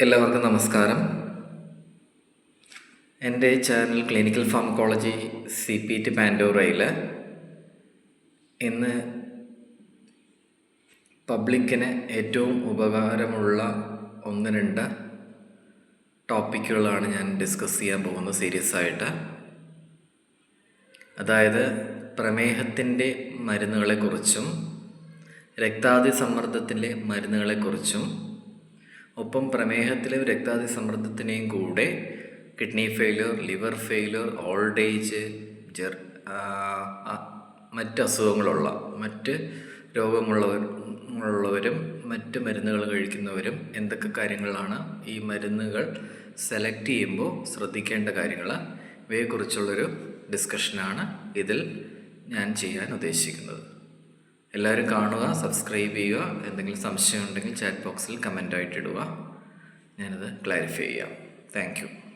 എല്ലാവർക്കും നമസ്കാരം. എന്റെ channel clinical pharmacology C P T പാൻഡോറയിൽ ഇന്ന് പബ്ലിക്കിന് ഏറ്റവും ഉപകാരമുള്ള ഒന്ന് രണ്ട് ടോപ്പിക്കുകളാണ് ഞാൻ ഡിസ്കസ് ചെയ്യാൻ പോകുന്നത് സീരിയസ് ആയിട്ട്. അതായത് പ്രമേഹത്തിന്റെ മരുന്നുകളെക്കുറിച്ചും രക്താതി സമ്മർദ്ദത്തിന്റെ മരുന്നുകളെക്കുറിച്ചും ഒപ്പം പ്രമേഹത്തിലെയും രക്താതി സമ്മർദ്ദത്തിനെയും കൂടെ kidney failure liver failure old age ജെർ മറ്റ് അസുഖങ്ങളുള്ള മറ്റ് രോഗമുള്ളവർ ഉള്ളവരും മറ്റ് മരുന്നുകൾ കഴിക്കുന്നവരും എന്തൊക്കെ കാര്യങ്ങളാണ് ഈ മരുന്നുകൾ സെലക്ട് ചെയ്യുമ്പോൾ ശ്രദ്ധിക്കേണ്ട കാര്യങ്ങൾ ഇവയെക്കുറിച്ചുള്ളൊരു ഡിസ്കഷനാണ് ഇതിൽ ഞാൻ ചെയ്യാൻ ഉദ്ദേശിക്കുന്നത്. എല്ലാവരും കാണുക സബ്സ്ക്രൈബ് ചെയ്യുക. എന്തെങ്കിലും സംശയം ഉണ്ടെങ്കിൽ ചാറ്റ് ബോക്സിൽ കമന്റായിട്ട് ഇടുക. ഞാനത് ക്ലാരിഫൈ ചെയ്യാം. താങ്ക്